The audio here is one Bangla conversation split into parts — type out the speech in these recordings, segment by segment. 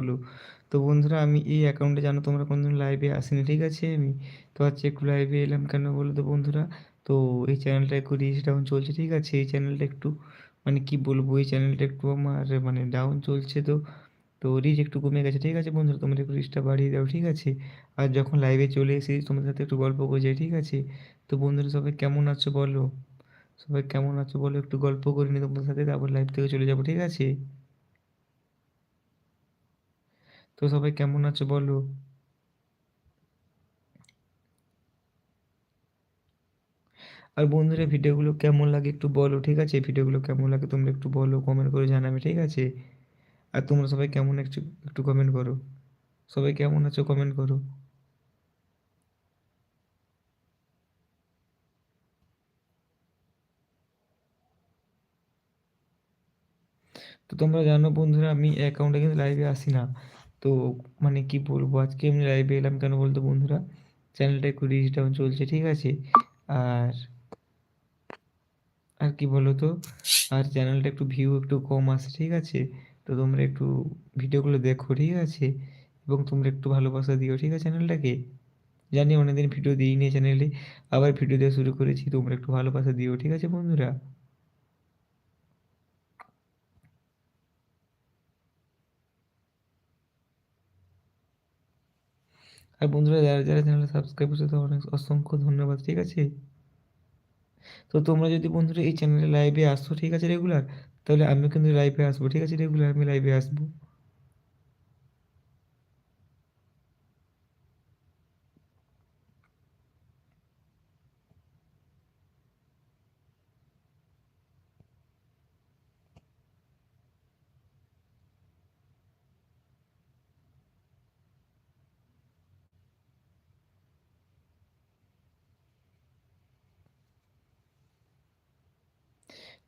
হলো। তো বন্ধুরা আমি এই অ্যাকাউন্টে জানো তোমরা কোনদিন লাইভে আসিনি, ঠিক আছে আমি। তো আজকে একটু লাইভে এলাম কেন বলো তো বন্ধুরা? তো এই চ্যানেলটা একটু রিচ ডাউন চলছে, ঠিক আছে? এই চ্যানেলটা একটু মানে কি বলব এই চ্যানেলটা একটু আমার মানে ডাউন চলছে তো, তো রিচ একটু কমে গেছে, ঠিক আছে বন্ধুরা? তোমরা একটু রিচটা বাড়িয়ে দাও, ঠিক আছে? আর যখন লাইভে চলে এসেছি তোমাদের সাথে একটু গল্প করে যাই, ঠিক আছে? তো বন্ধুরা সবাই কেমন আছো বলো? সবাই কেমন আছো বলো? একটু গল্প করে নিই তোমাদের সাথে তারপর লাইভ থেকে চলে যাব, ঠিক আছে? তো সবাই কেমন আছো বলো? আর বন্ধুরা ভিডিওগুলো কেমন লাগে একটু বলো, ঠিক আছে? ভিডিওগুলো কেমন লাগে তোমরা একটু বলো কমেন্ট করে জানাবে, ঠিক আছে? আর তোমরা সবাই কেমন একটু একটু কমেন্ট করো। সবাই কেমন আছো কমেন্ট করো। তো তোমরা জানো বন্ধুরা, আমি অ্যাকাউন্টে কিন্তু লাইভে আসি না। তো মানে কি বলব? আজকে আমি লাইভে এলাম কেন বলতো বন্ধুরা? চ্যানেলটা একটু রিচ ডাউন চলছে, ঠিক আছে? আর আর কি বলো তো আর চ্যানেলটা একটু ভিউ একটু কম আসে, ঠিক আছে? তো তোমরা একটু ভিডিওগুলো দেখো, ঠিক আছে? এবং তোমরা একটু ভালোবাসা দিও, ঠিক আছে চ্যানেলটাকে জানি অনেকদিন ভিডিও দিইনি চ্যানেলে আবার ভিডিও দেওয়া শুরু করেছি, তোমরা একটু ভালোবাসা দিও, ঠিক আছে বন্ধুরা? আর বন্ধুরা, যারা যারা চ্যানেলে সাবস্ক্রাইব করছে তো অনেক অসংখ্য ধন্যবাদ, ঠিক আছে? তো তোমরা যদি বন্ধুরা এই চ্যানেলে লাইভে আসো, ঠিক আছে রেগুলার তাহলে আমিও কিন্তু লাইভে আসব, ঠিক আছে রেগুলার আমি লাইভে আসব।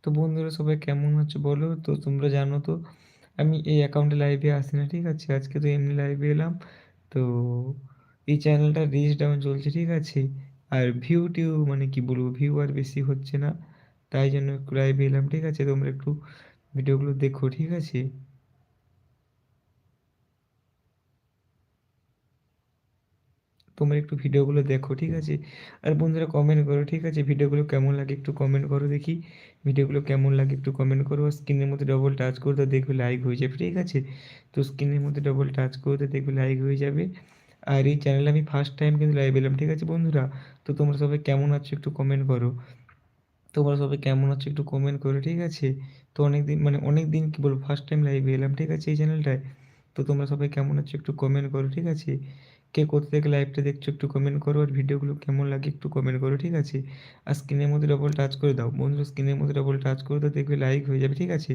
তো বন্ধুরা সবাই কেমন হচ্ছে বলো? তো তোমরা জানো তো, আমি এই অ্যাকাউন্টে লাইভে আসি না, ঠিক আছে? আজকে তো এমনি লাইভে এলাম। তো এই চ্যানেলটা রিচ ডাউন চলছে, ঠিক আছে? আর ভিউ টিউ মানে কি বলব ভিউ আর বেশি হচ্ছে না। তাই জন্য একটু লাইভে এলাম, ঠিক আছে? তোমরা একটু ভিডিওগুলো দেখো, ঠিক আছে? তোমরা একটু ভিডিওগুলো দেখো, ঠিক আছে? আর বন্ধুরা কমেন্ট করো, ঠিক আছে? ভিডিওগুলো কেমন লাগে একটু কমেন্ট করো দেখি। ভিডিওগুলো কেমন লাগে একটু কমেন্ট করো। স্ক্রিনের মধ্যে ডবল টাচ করে করতে দেখবে লাইক হয়ে যাবে, ঠিক আছে? তো স্ক্রিনের মধ্যে ডবল টাচ করে করতে দেখবে লাইক হয়ে যাবে। আর এই চ্যানেলে আমি ফার্স্ট টাইম কিন্তু লাইভ এলাম, ঠিক আছে বন্ধুরা? তো তোমরা সবাই কেমন আছো একটু কমেন্ট করো। তোমরা সবাই কেমন আছো একটু কমেন্ট করো, ঠিক আছে? তো অনেক দিন মানে অনেক দিন কী বলব ফার্স্ট টাইম লাইভে এলাম, ঠিক আছে এই চ্যানেলটায় তো তোমরা সবাই কেমন আছো একটু কমেন্ট করো, ঠিক আছে? কে কোথা থেকে লাইভটা দেখছ একটু কমেন্ট করো আর ভিডিওগুলো কেমন লাগে একটু কমেন্ট করো, ঠিক আছে? আর স্ক্রিনের মধ্যে ডবল টাচ করে দাও। বন্ধুরা স্ক্রিনের মধ্যে ডবল টাচ করে দাও, দেখবে লাইক হয়ে যাবে, ঠিক আছে?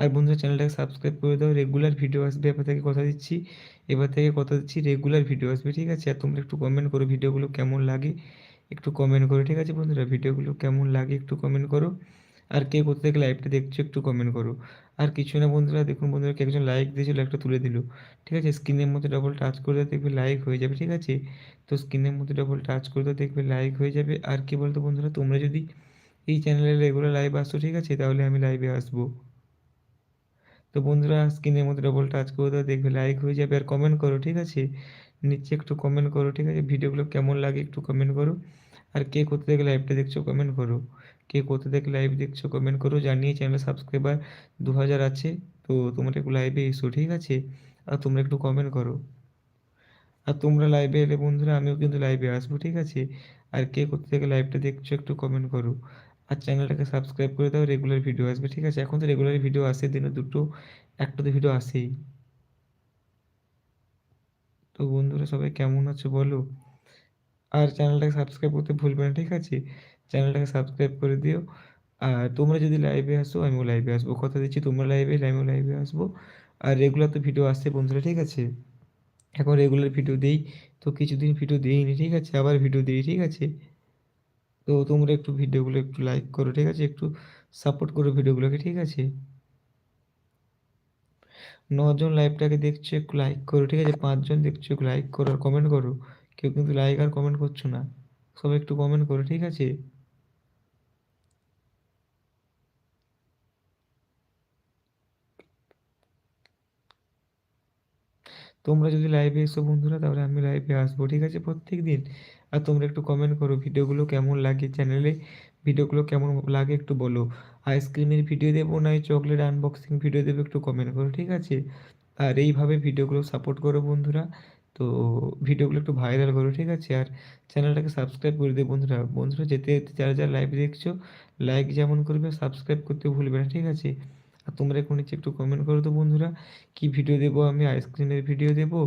আর বন্ধুরা চ্যানেলটাকে সাবস্ক্রাইব করে দাও রেগুলার ভিডিও আসবে। এবার থেকে কথা দিচ্ছি, এবার থেকে কথা দিচ্ছি রেগুলার ভিডিও আসবে, ঠিক আছে? আর তোমরা একটু কমেন্ট করো ভিডিওগুলো কেমন লাগে, একটু কমেন্ট করো, ঠিক আছে বন্ধুরা? ভিডিওগুলো কেমন লাগে একটু কমেন্ট করো। আর কে কোথা থেকে লাইভটা দেখছ একটু কমেন্ট করো। আর কিছু না বন্ধুরা, দেখুন বন্ধুরা একজন লাইক দিয়েছিল একটা তুলে দিল। ঠিক আছে? স্ক্রিনের মধ্যে ডবল টাচ করে দেওয়া দেখবে লাইক হয়ে যাবে, ঠিক আছে? তো স্ক্রিনের মধ্যে ডবল টাচ করে দেওয়া দেখবে লাইক হয়ে যাবে। আর কি বলতো বন্ধুরা, তোমরা যদি এই চ্যানেলে রেগুলার লাইভ আসছো ঠিক আছে? তাহলে আমি লাইভে আসব। তো বন্ধুরা স্ক্রিনের মধ্যে ডবল টাচ করে দাও, দেখবে লাইক হয়ে যাবে। আর কমেন্ট করো, ঠিক আছে? নিচে একটু কমেন্ট করো, ঠিক আছে? ভিডিওগুলো কেমন লাগে একটু কমেন্ট করো। আর কে কোথা থেকে লাইভটা দেখছ কমেন্ট করো। কে কোথা থেকে লাইভ দেখছ কমেন্ট করো। জানিয়ে চ্যানেল সাবস্ক্রাইবার দু হাজার আছে, তো তোমরা একটু লাইভে এসো, ঠিক আছে? আর তোমরা একটু কমেন্ট করো। আর তোমরা লাইভে এলে বন্ধুরা, আমিও কিন্তু লাইভে আসব, ঠিক আছে? আর কে কোথা থেকে লাইভটা দেখছ একটু কমেন্ট করো। আর চ্যানেলটাকে সাবস্ক্রাইব করে দাও রেগুলার ভিডিও আসবে, ঠিক আছে? এখন তো রেগুলার ভিডিও আসে, দিনে দুটো, একটা তো ভিডিও আসেই। তো বন্ধুরা সবাই কেমন আছো বলো? আর চ্যানেলটাকে সাবস্ক্রাইব করতে ভুলবে না, ঠিক আছে? চ্যানেলটাকে সাবস্ক্রাইব করে দিও। আর তোমরা যদি লাইভে আসো, আমিও লাইভে আসব। কথা দিচ্ছি, তোমরা লাইভে আমিও লাইভে আসব। আর রেগুলার তো ভিডিও আসছে বন্ধুরা, ঠিক আছে? এখন রেগুলার ভিডিও দিই। তো কিছুদিন ভিডিও দিইনি, ঠিক আছে? আবার ভিডিও দিই, ঠিক আছে? তো তোমরা একটু ভিডিওগুলো একটু লাইক করো, ঠিক আছে? একটু সাপোর্ট করো ভিডিওগুলোকে ঠিক আছে? নজন লাইভটাকে দেখছ, একটু লাইক করো, ঠিক আছে? পাঁচজন দেখছ, একটু লাইক করো আর কমেন্ট করো। কেউ কিন্তু লাইক আর কমেন্ট করছ না। সবাই একটু কমেন্ট করো, ঠিক আছে? তোমরা যদি লাইভে এসো বন্ধুরা, তাহলে আমি লাইভে আসব, ঠিক আছে, প্রত্যেকদিন? আর তোমরা একটু কমেন্ট করো ভিডিওগুলো কেমন লাগে চ্যানেলে ভিডিওগুলো কেমন লাগে একটু বলো। আইসক্রিমের ভিডিও দেবো না চকলেট আনবক্সিং ভিডিও দেবো, একটু কমেন্ট করো, ঠিক আছে? আর এইভাবে ভিডিওগুলো সাপোর্ট করো বন্ধুরা। তো ভিডিওগুলো একটু ভাইরাল করো, ঠিক আছে? আর চ্যানেলটাকে সাবস্ক্রাইব করে দিও বন্ধুরা। বন্ধুরা, যেতে যেতে যারা যারা লাইভ দেখছ লাইক যেমন করবে সাবস্ক্রাইব করতে ভুলবে না, ঠিক আছে? আর তোমরা এখন নিচে একটু কমেন্ট করো তো বন্ধুরা, কি ভিডিও দেবো আমি? আইসক্রিমের ভিডিও দেবো?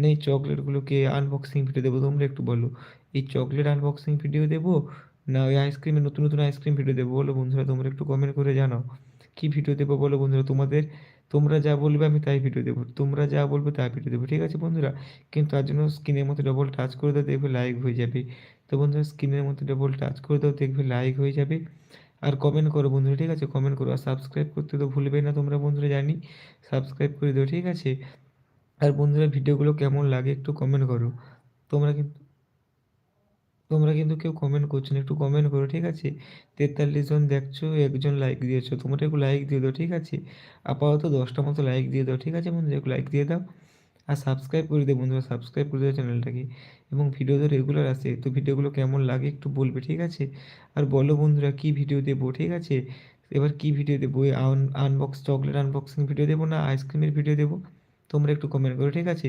না এই চকলেটগুলোকে আনবক্সিং ভিডিও দেবো, তোমরা একটু বলো। এই চকলেট আনবক্সিং ভিডিও দেবো? না, ওই আইসক্রিমের নতুন নতুন আইসক্রিম ভিডিও দেবো? বলো বন্ধুরা, তোমরা একটু কমেন্ট করে জানাও। কী ভিডিও দেবো বলো বন্ধুরা তোমাদের? তোমরা যা বলবে আমি তাই ভিডিও দেবো। তোমরা যা বলবে তাই ভিডিও দেবো, ঠিক আছে বন্ধুরা? কিন্তু তার জন্য স্ক্রিনের মধ্যে ডবল টাচ করে দাও, দেখবে লাইক হয়ে যাবে। তো বন্ধুরা স্ক্রিনের মধ্যে ডবল টাচ করে দাও, দেখবে লাইক হয়ে যাবে। আর কমেন্ট করো বন্ধুরা, ঠিক আছে? কমেন্ট করো। আর সাবস্ক্রাইব করতে তো ভুলবে না তোমরা বন্ধুরা, জানি। সাবস্ক্রাইব করে দিও, ঠিক আছে? আর বন্ধুরা ভিডিওগুলো কেমন লাগে একটু কমেন্ট করো। তোমরা কিন্তু তোমরা কিন্তু কেউ কমেন্ট করছ না, একটু কমেন্ট করো, ঠিক আছে? তেতাল্লিশ জন দেখছ, একজন লাইক দিয়েছ তোমরা একটু লাইক দিয়ে দাও, ঠিক আছে? আপাতত দশটা মতো লাইক দিয়ে দাও, ঠিক আছে বন্ধুরা? একটু লাইক দিয়ে দাও আর সাবস্ক্রাইব করে দেবো বন্ধুরা সাবস্ক্রাইব করে দেবো চ্যানেলটাকে এবং ভিডিও তো রেগুলার আসে, তো ভিডিওগুলো কেমন লাগে একটু বলবে, ঠিক আছে? আর বলো বন্ধুরা, কী ভিডিও দেবো, ঠিক আছে? এবার কী ভিডিও দেবো? আনবক্স চকলেট আনবক্সিং ভিডিও দেবো না আইসক্রিমের ভিডিও দেবো? তোমরা একটু কমেন্ট করো, ঠিক আছে?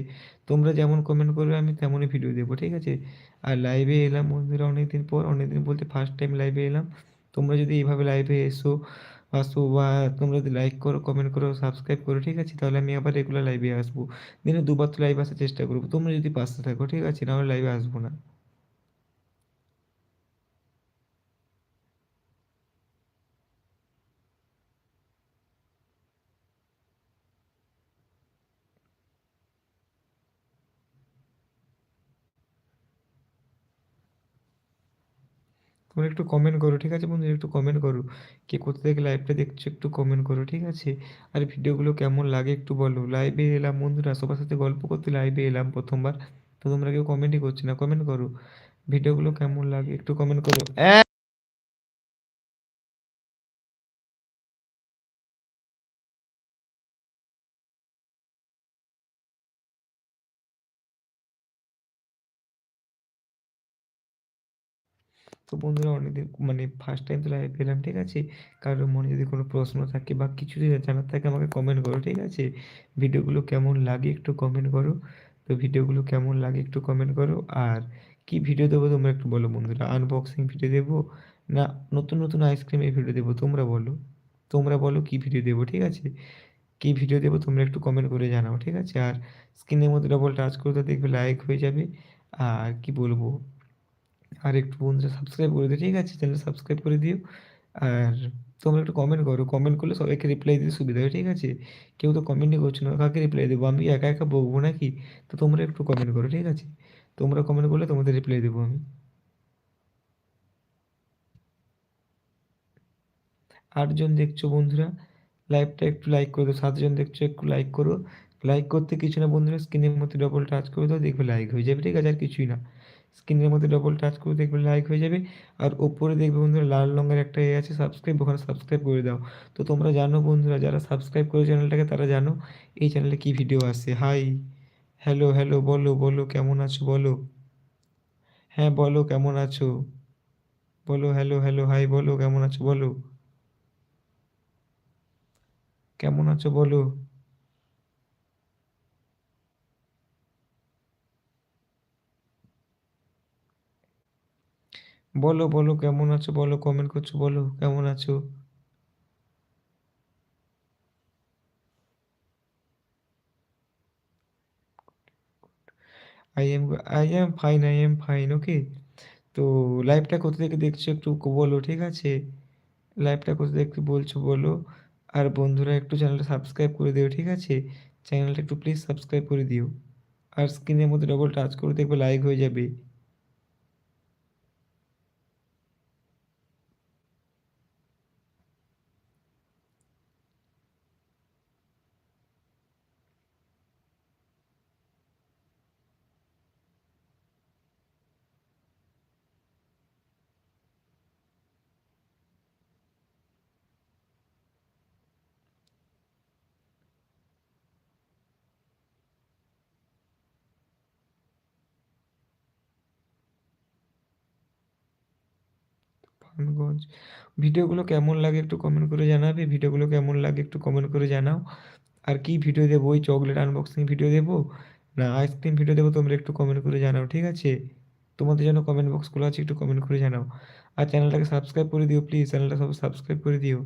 তোমরা যেমন কমেন্ট করবে, আমি তেমনই ভিডিও দেবো, ঠিক আছে? আর লাইভে এলাম বন্ধুরা অনেকদিন পর, অনেকদিন বলতে ফার্স্ট টাইম লাইভে এলাম। তোমরা যদি এইভাবে লাইভে এসো, আসো বা তোমরা যদি লাইক করো কমেন্ট করো সাবস্ক্রাইব করো, ঠিক আছে? তাহলে আমি আবার রেগুলার লাইভে আসব। দিনে দুবার তো লাইভ আসার চেষ্টা করব। তোমরা যদি পাশে থাকো, ঠিক আছে? নাহলে লাইভে আসব না। তোমরা একটু কমেন্ট করো, ঠিক আছে বন্ধু? একটু কমেন্ট করো। কে কোথা থেকে লাইভটা দেখছ একটু কমেন্ট করো, ঠিক আছে? আর ভিডিওগুলো কেমন লাগে একটু বলো? লাইভে এলাম বন্ধুরা, সবার সাথে গল্প করতে লাইভে এলাম প্রথমবার। তো তোমরা কেউ কমেন্টই করছি না কমেন্ট করো। ভিডিওগুলো কেমন লাগে একটু কমেন্ট করো। তো বন্ধুরা অনেকদিন মানে ফার্স্ট টাইম তো লাইভ পেলাম ঠিক আছে? কারোর মনে যদি কোনো প্রশ্ন থাকে বা কিছু যদি জানার থাকে আমাকে কমেন্ট করো, ঠিক আছে? ভিডিওগুলো কেমন লাগে একটু কমেন্ট করো। তো ভিডিওগুলো কেমন লাগে একটু কমেন্ট করো। আর কি ভিডিও দেবো তোমরা একটু বলো বন্ধুরা। আনবক্সিং ভিডিও দেবো না নতুন নতুন আইসক্রিমের ভিডিও দেবো তোমরা বলো। তোমরা বলো কি ভিডিও দেবো, ঠিক আছে? কি ভিডিও দেবো তোমরা একটু কমেন্ট করে জানাও, ঠিক আছে? আর স্ক্রিনের মধ্যে ডবল টাচ করতে দেখবে লাইক হয়ে যাবে। আর কি বলব? আর একটু বন্ধুরা সাবস্ক্রাইব করে দিও, ঠিক আছে? চ্যানেল সাবস্ক্রাইব করে দিও। আর তোমরা একটু কমেন্ট করো। কমেন্ট করলে সবাইকে রিপ্লাই দিতে সুবিধা হয়, ঠিক আছে? কেউ তো কমেন্টই করছ না, কাকে রিপ্লাই দেবো? আমি একা একা বকবো নাকি? তো তোমরা একটু কমেন্ট করো, ঠিক আছে? তোমরা কমেন্ট করলে তোমাদের রিপ্লাই দেবো আমি। আটজন দেখছ বন্ধুরা? লাইভটা একটু লাইক করে দাও। সাতজন দেখছ, একটু লাইক করো। লাইক করতে কিছু না বন্ধুরা স্ক্রিনের মধ্যে ডবল টাচ করে দাও, দেখবে লাইক হয়ে যাবে, ঠিক আছে? আর কিছুই না। স্ক্রিনের মধ্যে ডবল টাচ করে দেখবে লাইক হয়ে যাবে। আর ওপরে দেখবে বন্ধুরা লাল রঙের একটা এ আছে সাবস্ক্রাইব ওখানে সাবস্ক্রাইব করে দাও। তো তোমরা জানো বন্ধুরা, যারা সাবস্ক্রাইব করে চ্যানেলটাকে তারা জানো এই চ্যানেলে কী ভিডিও আসে। হাই হ্যালো হ্যালো বলো বলো, কেমন আছো, বলো? হ্যাঁ বলো, কেমন আছো? বলো হ্যালো হ্যালো হাই বলো, কেমন আছো, বলো? কেমন আছো, বলো? বলো বলো, কেমন আছো? বলো কমেন্ট করছ, বলো, কেমন আছো? I am I am fine I am fine okay তো লাইভটা কোথা থেকে দেখছ একটু বলো, ঠিক আছে? লাইভটা কোথা থেকে বলছো, বলো? আর বন্ধুরা, একটু চ্যানেলটা সাবস্ক্রাইব করে দিও, ঠিক আছে? চ্যানেলটা একটু প্লিজ সাবস্ক্রাইব করে দিও। আর স্ক্রিনের মধ্যে ডবল টাচ করে দেখবে লাইক হয়ে যাবে। নারায়ণগঞ্জ ভিডিওগুলো কেমন লাগে একটু কমেন্ট করে জানাবে, ভিডিওগুলো কেমন লাগে একটু কমেন্ট করে জানাও। আর কি ভিডিও দেবো? ওই চকলেট আনবক্সিং ভিডিও দেবো? না আইসক্রিম ভিডিও দেবো? তোমরা একটু কমেন্ট করে জানাও, ঠিক আছে? তোমাদের জন্য কমেন্ট বক্সগুলো আছে, একটু কমেন্ট করে জানাও। আর চ্যানেলটাকে সাবস্ক্রাইব করে দিও প্লিজ চ্যানেলটা সব সাবস্ক্রাইব করে দিও।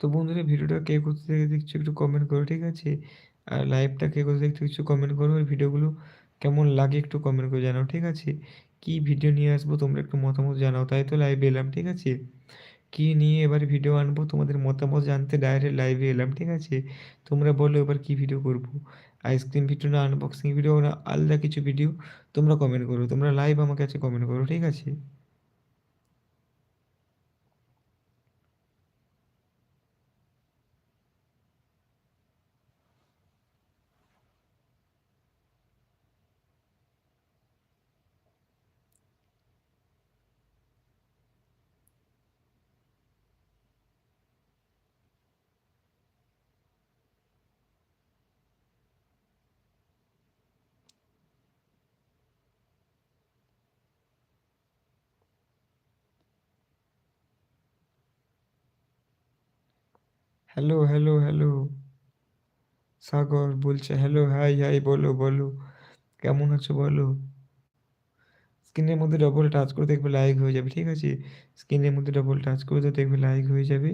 তো বন্ধুরা, ভিডিওটা কে করতে থেকে দেখছ একটু কমেন্ট করো, ঠিক আছে? আর লাইভটা কে করতে দেখতে দেখছ কমেন্ট করো, আর ভিডিওগুলো কেমন লাগে একটু কমেন্ট করে জানাও, ঠিক আছে? কি ভিডিও নিয়ে আসব তোমরা একটু মতামত জানাও, তাই তো লাইভে এলাম, ঠিক আছে? কি নিয়ে এবার ভিডিও আনব তোমাদের মতামত জানতে ডাইরেক্ট লাইভে এলাম, ঠিক আছে? তোমরা বলো এবার কি ভিডিও করব? আইসক্রিম ভিডিও না আনবক্সিং ভিডিও না, আলাদা কিছু ভিডিও তোমরা কমেন্ট করো, তোমরা লাইভ আমার কাছে কমেন্ট করো, ঠিক আছে? হ্যালো হ্যালো হ্যালো সাগর বলছে হ্যালো হাই হাই বলো বলো। কেমন আছো, বলো? স্ক্রিনের মধ্যে ডবল টাচ করে দেখবে লাইক হয়ে যাবে, ঠিক আছে? স্ক্রিনের মধ্যে ডবল টাচ করে তো দেখবে লাইক হয়ে যাবে।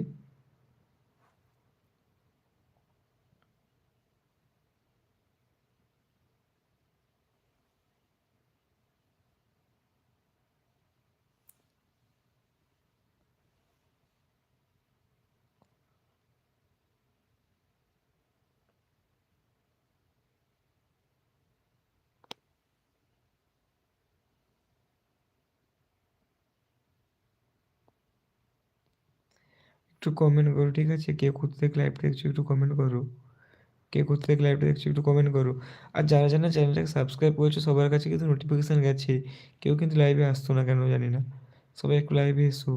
একটু কমেন্ট করো, ঠিক আছে? কে কোথা থেকে লাইভটা দেখছ একটু কমেন্ট করো। কে কোথা থেকে লাইভটা দেখছ একটু কমেন্ট করো। আর যারা যারা চ্যানেলটাকে সাবস্ক্রাইব করেছ, সবার কাছে কিন্তু নোটিফিকেশান গেছে। কেউ কিন্তু লাইভে আসতো না কেন জানি না। সবাই একটু লাইভে এসো।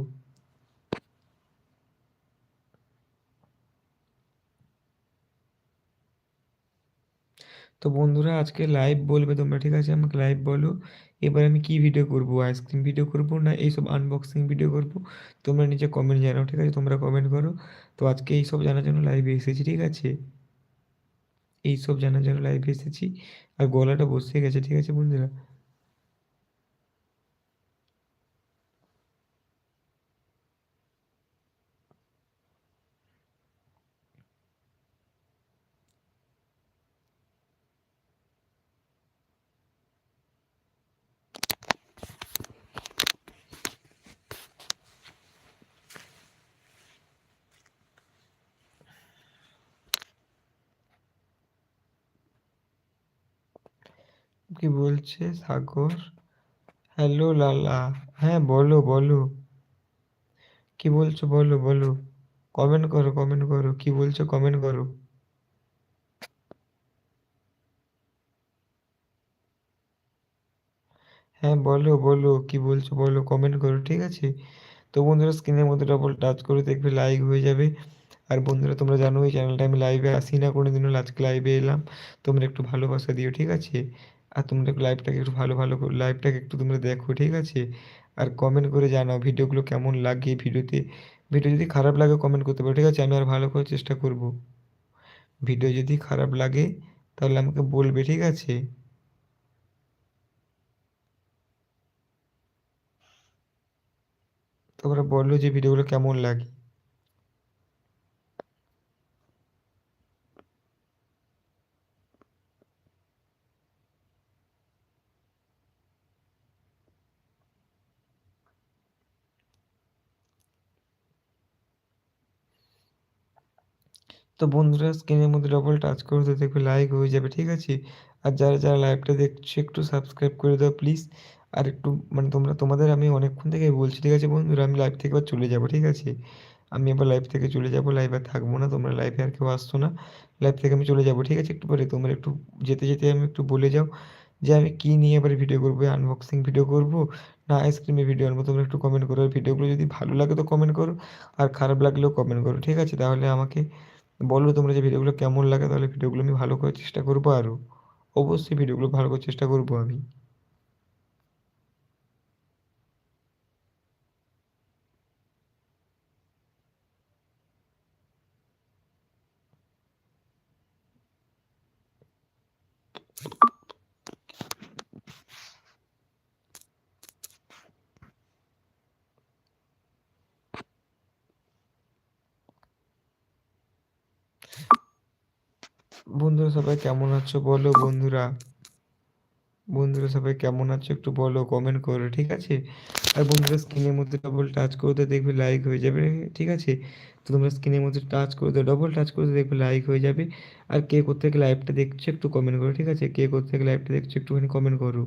তো বন্ধুরা, আজকে লাইভ বলবে তোমরা, ঠিক আছে? আমাকে লাইভ বলো। এবার আমি কি ভিডিও করব? আইসক্রিম ভিডিও করব না এইসব আনবক্সিং ভিডিও করব? তোমরা নিচে কমেন্ট জানাও, ঠিক আছে? তোমরা কমেন্ট করো। তো আজকে এইসব জানার জন্য লাইভে এসেছি, ঠিক আছে? এইসব জানার জন্য লাইভে এসেছি। আর গলাটা বসে গেছে, ঠিক আছে বন্ধুরা? কি বলছে সাগর? হ্যালো লালা। হ্যাঁ বলো বলো। কি বলছো, বলো বলো। কমেন্ট করো কমেন্ট করো। কি বলছো কমেন্ট করো। হ্যাঁ বলো বলো। কি বলছো, বলো কমেন্ট করো, ঠিক আছে? তো বন্ধুরা স্ক্রিনের মধ্যে ডবল টাচ করে দেখবে লাইক হয়ে যাবে। আর বন্ধুরা, তোমরা জানো, এই চ্যানেলটা আমি লাইভে আসি না কোনো দিনও আজকে লাইভে এলাম। তোমরা একটু ভালোবাসা দিও, ঠিক আছে? আর তোমরা একটু লাইভটাকে একটু ভালো ভালো লাইভটাকে একটু তোমরা দেখো, ঠিক আছে? আর কমেন্ট করে জানাও ভিডিওগুলো কেমন লাগে ভিডিওতে ভিডিও যদি খারাপ লাগে কমেন্ট করতে পারো, ঠিক আছে? আমি আর ভালো করার চেষ্টা করব। ভিডিও যদি খারাপ লাগে, তাহলে আমাকে বলবে, ঠিক আছে? তোমরা বলল যে ভিডিওগুলো কেমন লাগে। তো বন্ধুরা স্ক্রিনের মধ্যে ডবল টাচ করে তো দেখবে লাইক হয়ে যাবে, ঠিক আছে? আর যারা যারা লাইভটা দেখছ, একটু সাবস্ক্রাইব করে দাও প্লিজ আর একটু মানে তোমরা, তোমাদের আমি অনেকক্ষণ থেকেই বলছি, ঠিক আছে বন্ধুরা? আমি লাইভ থেকে এবার চলে যাব, ঠিক আছে? আমি এবার লাইভ থেকে চলে যাব লাইভ আর থাকব না, তোমরা লাইভে আর কেউ আসছো না। লাইভ থেকে আমি চলে যাব, ঠিক আছে? একটু পরে তোমরা একটু যেতে যেতে আমি একটু বলে যাও যে আমি কী নিয়ে এবারে ভিডিও করব আনবক্সিং ভিডিও করব, না আইসক্রিমের ভিডিও আনব। তোমরা একটু কমেন্ট করো। আর ভিডিওগুলো যদি ভালো লাগে তো কমেন্ট করো, আর খারাপ লাগলেও কমেন্ট করো, ঠিক আছে? তাহলে আমাকে বলো তোমরা যে ভিডিওগুলো কেমন লাগে, তাহলে ভিডিওগুলো আমি ভালো করার চেষ্টা করব আরও অবশ্যই ভিডিওগুলো ভালো করার চেষ্টা করব আমি। বন্ধুরা সবাই কেমন আছো বলো বন্ধুরা? বন্ধুরা সবাই কেমন আছো একটু বলো কমেন্ট করো, ঠিক আছে? আর বন্ধুরা স্ক্রিনের মধ্যে ডবল টাচ করতে দেখবে লাইক হয়ে যাবে, ঠিক আছে? তো তোমরা স্ক্রিনের মধ্যে টাচ করতে ডবল টাচ করতে দেখবে লাইক হয়ে যাবে। আর কে কোথেকে লাইভটা দেখছ একটু কমেন্ট করো, ঠিক আছে? কে কোথেকে লাইভটা দেখছ একটুখানি কমেন্ট করো।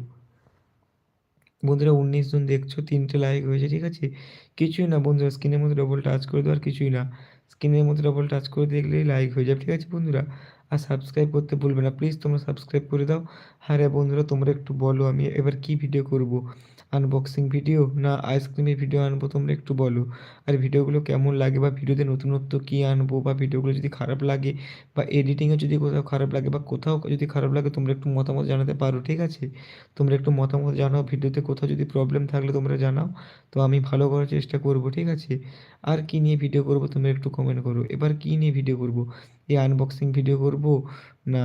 বন্ধুরা উনিশ জন দেখছ, তিনটে লাইক হয়েছে, ঠিক আছে? কিছুই না বন্ধুরা স্ক্রিনের মধ্যে ডবল টাচ করে দেওয়ার কিছুই না। স্ক্রিনের মধ্যে ডবল টাচ করে দেখলেই লাইক হয়ে যাবে, ঠিক আছে বন্ধুরা? আর সাবস্ক্রাইব করতে ভুলবে না। প্লিজ তোমরা সাবস্ক্রাইব করে দাও। হ্যাঁ রে বন্ধুরা, তোমরা একটু বলো আমি এবার কি ভিডিও করব। আনবক্সিং ভিডিও না আইসক্রিমের ভিডিও আনব তোমরা একটু বলো। আর ভিডিওগুলো কেমন লাগে বা ভিডিওতে নতুনত্ব কী আনব বা ভিডিওগুলো যদি খারাপ লাগে বা এডিটিংয়ে যদি কোথাও খারাপ লাগে বা কোথাও যদি খারাপ লাগে তোমরা একটু মতামত জানাতে পারো, ঠিক আছে? তোমরা একটু মতামত জানাও, ভিডিওতে কোথাও যদি প্রবলেম থাকলে তোমরা জানাও। তো আমি ভালো করার চেষ্টা করব, ঠিক আছে? আর কী নিয়ে ভিডিও করব তোমরা একটু কমেন্ট করো। এবার কী নিয়ে ভিডিও করব? এই আনবক্সিং ভিডিও করব না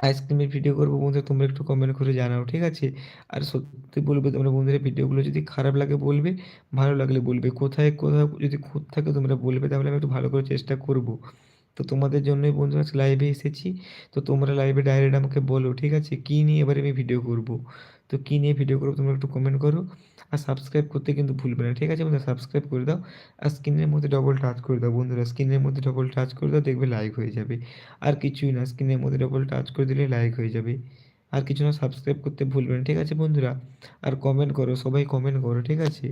আইসক্রিমের ভিডিও করব বন্ধু, তোমরা একটু কমেন্ট করে জানাও, ঠিক আছে? আর সত্যি বলবে তোমরা বন্ধুরা, ভিডিওগুলো যদি খারাপ লাগে বলবে, ভালো লাগলে বলবে। কোথায় কোথাও যদি খুঁত থাকে তোমরা বলবে, তাহলে আমি একটু ভালো করে চেষ্টা করব। তো তোমাদের জন্যই বন্ধুরা লাইভে এসেছি। তো তোমরা লাইভে ডাইরেক্ট আমাকে বলো, ঠিক আছে? কী নিয়ে এবারে আমি ভিডিও করব? তো কী নিয়ে ভিডিও করব তোমরা একটু কমেন্ট করো। আর সাবস্ক্রাইব করতে কিন্তু ভুলবে না, ঠিক আছে বন্ধুরা? সাবস্ক্রাইব করে দাও। আর স্ক্রিনের মধ্যে ডবল টাচ করে দাও বন্ধুরা। স্ক্রিনের মধ্যে ডবল টাচ করে দাও, দেখবে লাইক হয়ে যাবে। আর কিছুই না স্ক্রিনের মধ্যে ডবল টাচ করে দিলে লাইক হয়ে যাবে। আর কিছু না সাবস্ক্রাইব করতে ভুলবে না, ঠিক আছে বন্ধুরা? আর কমেন্ট করো, সবাই কমেন্ট করো, ঠিক আছে?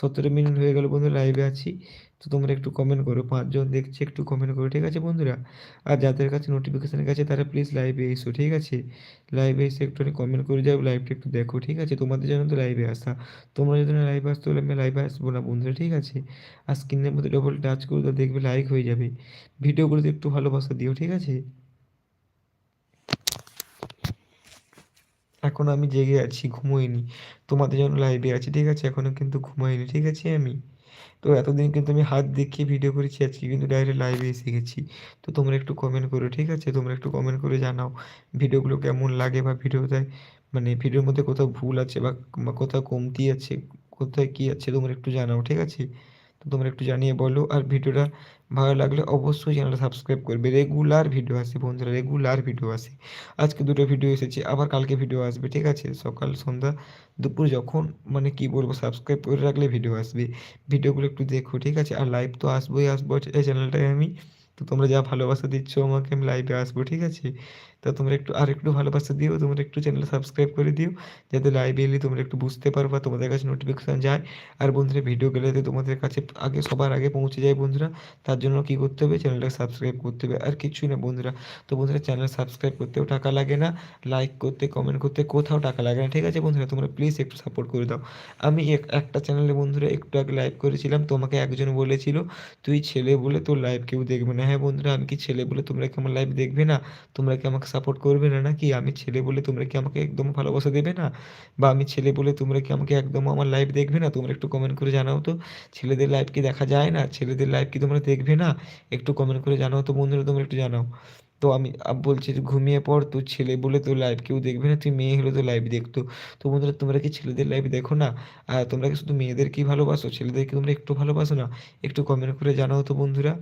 সতেরো মিনিট হয়ে গেল বন্ধু লাইভে আছি। তো তোমরা একটু কমেন্ট করো, পাঁচজন দেখছি, একটু কমেন্ট করো, ঠিক আছে বন্ধুরা? আর যাদের কাছে নোটিফিকেশান গেছে, তারা প্লিজ লাইভে এসো, ঠিক আছে? লাইভে এসে একটু কমেন্ট করে যাও লাইভটা একটু দেখো, ঠিক আছে? তোমাদের জন্য তো লাইভে আসা। তোমরা যদি না লাইভে আসতে হলে আমি লাইভে আসব না বন্ধুরা, ঠিক আছে? আর স্ক্রিনের মধ্যে ডবল টাচ করে তো দেখবে লাইক হয়ে যাবে। ভিডিওগুলোতে একটু ভালোবাসা দিও, ঠিক আছে? এখনও আমি জেগে আছি, ঘুমোইনি। তোমাদের জন্য লাইভে আছি, ঠিক আছে? এখনও কিন্তু ঘুমাইনি, ঠিক আছে আমি? তো এতদিন কিন্তু আমি হাত দেখিয়ে ভিডিও করেছি, আজকে কিন্তু ডাইরেক্ট লাইভে এসে গেছি তো তোমরা একটু কমেন্ট করো, ঠিক আছে? তোমরা একটু কমেন্ট করে জানাও ভিডিওগুলো কেমন লাগে বা ভিডিওতে মানে ভিডিওর মধ্যে কোথাও ভুল আছে বা কোথাও কমতি আছে, কোথায় কী আছে, তোমরা একটু জানাও, ঠিক আছে? তো তোমরা একটু জানিয়ে বলো, আর ভিডিওটা ভালো লাগলে অবশ্যই চ্যানেলটা সাবস্ক্রাইব করবে। রেগুলার ভিডিও আসে বন্ধুরা রেগুলার ভিডিও আসে। আজকে দুটো ভিডিও এসেছে, আবার কালকে ভিডিও আসবে, ঠিক আছে? সকাল, সন্ধ্যা, দুপুর যখন মানে কি বলব সাবস্ক্রাইব করে রাখলে ভিডিও আসবে। ভিডিওগুলো একটু দেখো, ঠিক আছে? আর লাইভ তো আসবোই, আসব। এই চ্যানেলটায় আমি, তো তোমরা যা ভালোবাসা দিচ্ছ, আমাকে আমি লাইভে আসব, ঠিক আছে? তা তোমরা একটু আর একটু ভালোবাসা দিও, তোমরা একটু চ্যানেল সাবস্ক্রাইব করে দিও, যাতে লাইভে এলে তোমরা একটু বুঝতে পারবা তোমাদের কাছে নোটিফিকেশান যায়। আর বন্ধুরা ভিডিও গেলে তোমাদের কাছে আগে, সবার আগে পৌঁছে যায় বন্ধুরা। তার জন্য কী করতে হবে? চ্যানেলটাকে সাবস্ক্রাইব করতে হবে। আর কিছুই না বন্ধুরা। তো বন্ধুরা চ্যানেল সাবস্ক্রাইব করতেও টাকা লাগে না। লাইক করতে কমেন্ট করতে কোথাও টাকা লাগে না। ঠিক আছে বন্ধুরা? তোমরা প্লিজ একটু সাপোর্ট করে দাও। আমি একটা চ্যানেলে বন্ধুরা একটু আগে লাইভ করেছিলাম। তোমাকে একজন বলেছিল, তুই ছেলে বলে তোর লাইভ কেউ দেখবে না। হ্যাঁ বন্ধুরা, আমি কি ছেলে বলে তোমরা কি আমার লাইভ দেখবে না? তোমরা কি আমাকে সাপোর্ট করবে না নাকি? আমি ছেলে বলে তোমরা কি আমাকে একদম ভালোবাসা দেবে না? বা আমি ছেলে বলে তোমরা কি আমাকে একদম আমার লাইভ দেখবে না? তোমরা একটু কমেন্ট করে জানাও তো। ছেলেদের লাইভ কি দেখা যায় না? ছেলেদের লাইভ কি তোমরা দেখবে না? একটু কমেন্ট করে জানাও তো বন্ধুরা, তোমরা একটু জানাও। তো আমি বলছি যে ঘুমিয়ে পড় তুই ছেলে বলে তোর লাইভ কেউ দেখবে না? তুই মেয়ে হলে তো লাইভ দেখতো। তো বন্ধুরা, তোমরা কি ছেলেদের লাইভ দেখো না? আর তোমরা কি শুধু মেয়েদেরকেই ভালোবাসো? ছেলেদেরকে তোমরা একটু ভালোবাসো না? একটু কমেন্ট করে জানাও তো বন্ধুরা।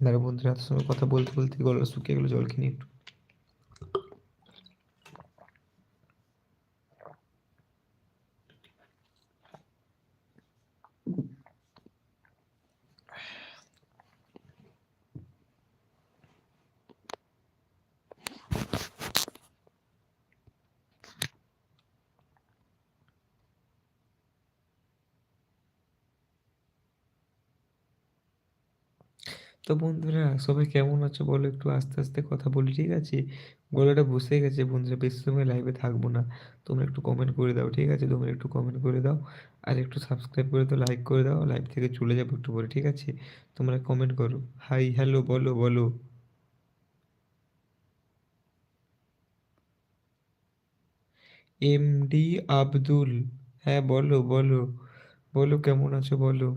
দাঁড়াও বন্ধুরা হাতের সঙ্গে কথা বলতে বলতে গলা শুকিয়ে গেলো জল খেয়ে একটু। তো বন্ধুরা, সবাই কেমন আছো বলো? একটু আস্তে আস্তে কথা বলি, ঠিক আছে? গলাটা বসে গেছে বন্ধুরা, বেশি সময় লাইভে থাকব না। তোমরা একটু কমেন্ট করে দাও, ঠিক আছে? তোমরা একটু কমেন্ট করে দাও আর একটু সাবস্ক্রাইব করে দাও লাইক করে দাও লাইভ থেকে চলে যাব একটু পরে, ঠিক আছে? তোমরা কমেন্ট করো। হাই হ্যালো বলো বলো। এমডি আব্দুল হ্যাঁ বলো বলো। বলো, কেমন আছো? বলো।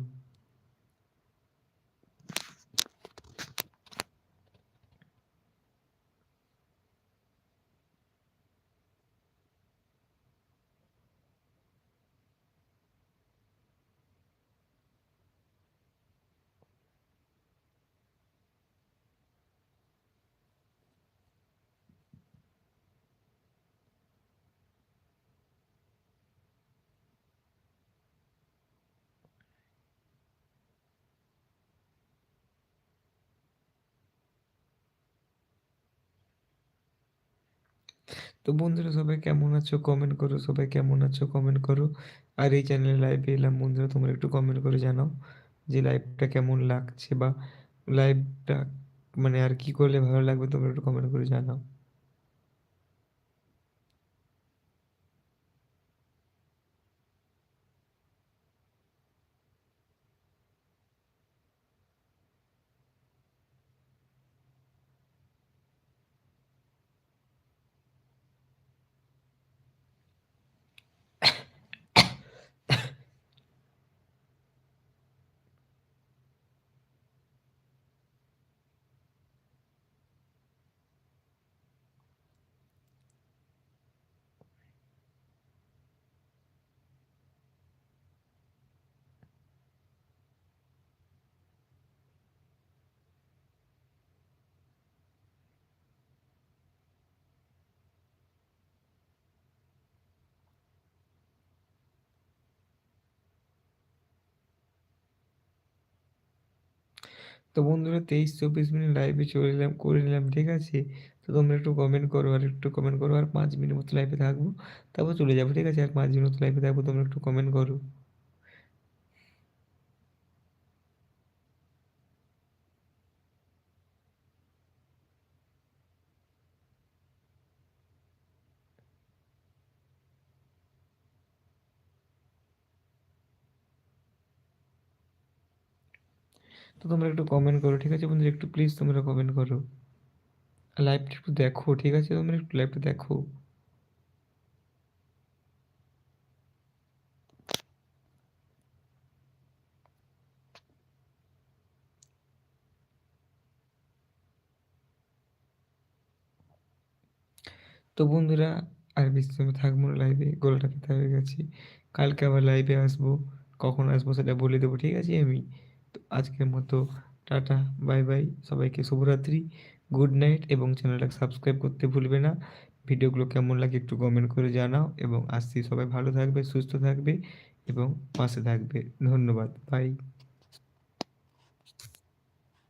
তো বন্ধুরা সবাই কেমন আছো? কমেন্ট করো, সবাই কেমন আছো? কমেন্ট করো। আর এই চ্যানেলে লাইভে এলাম বন্ধুরা, তোমরা একটু কমেন্ট করে জানাও যে লাইভটা কেমন লাগছে বা লাইভটা মানে আর কি করলে ভালো লাগবে, তোমরা একটু কমেন্ট করে জানাও। তো বন্ধুরা তেইশ চব্বিশ মিনিট লাইভে চলে এলাম, করে নিলাম, ঠিক আছে? তো তোমরা একটু কমেন্ট করো আর একটু কমেন্ট করো, আর পাঁচ মিনিট মতো লাইভে থাকব। তারপর চলে যাব, ঠিক আছে? আর পাঁচ মিনিট মতো লাইভে থাকব, তোমরা একটু কমেন্ট করো তো তোমরা একটু কমেন্ট করো, ঠিক আছে? বন্ধুরা, একটু প্লিজ তোমরা কমেন্ট করো। লাইভটা একটু দেখো, ঠিক আছে? তোমরা একটু লাইভটা দেখো। তো বন্ধুরা, আর বেশি সময় থাকব না লাইভে গলাটা ব্যথা হয়ে গেছে। কালকে আবার লাইভে আসব। কখন আসব সেটা বলে দেবো, ঠিক আছে, আমি? তো আজকের মতো টাটা, বাই বাই, সবাইকে শুভরাত্রি, গুড নাইট এবং চ্যানেলটাকে সাবস্ক্রাইব করতে ভুলবে না। ভিডিওগুলো কেমন লাগে একটু কমেন্ট করে জানাও এবং আসছি সবাই ভালো থাকবে, সুস্থ থাকবে এবং পাশে থাকবে। ধন্যবাদ বাই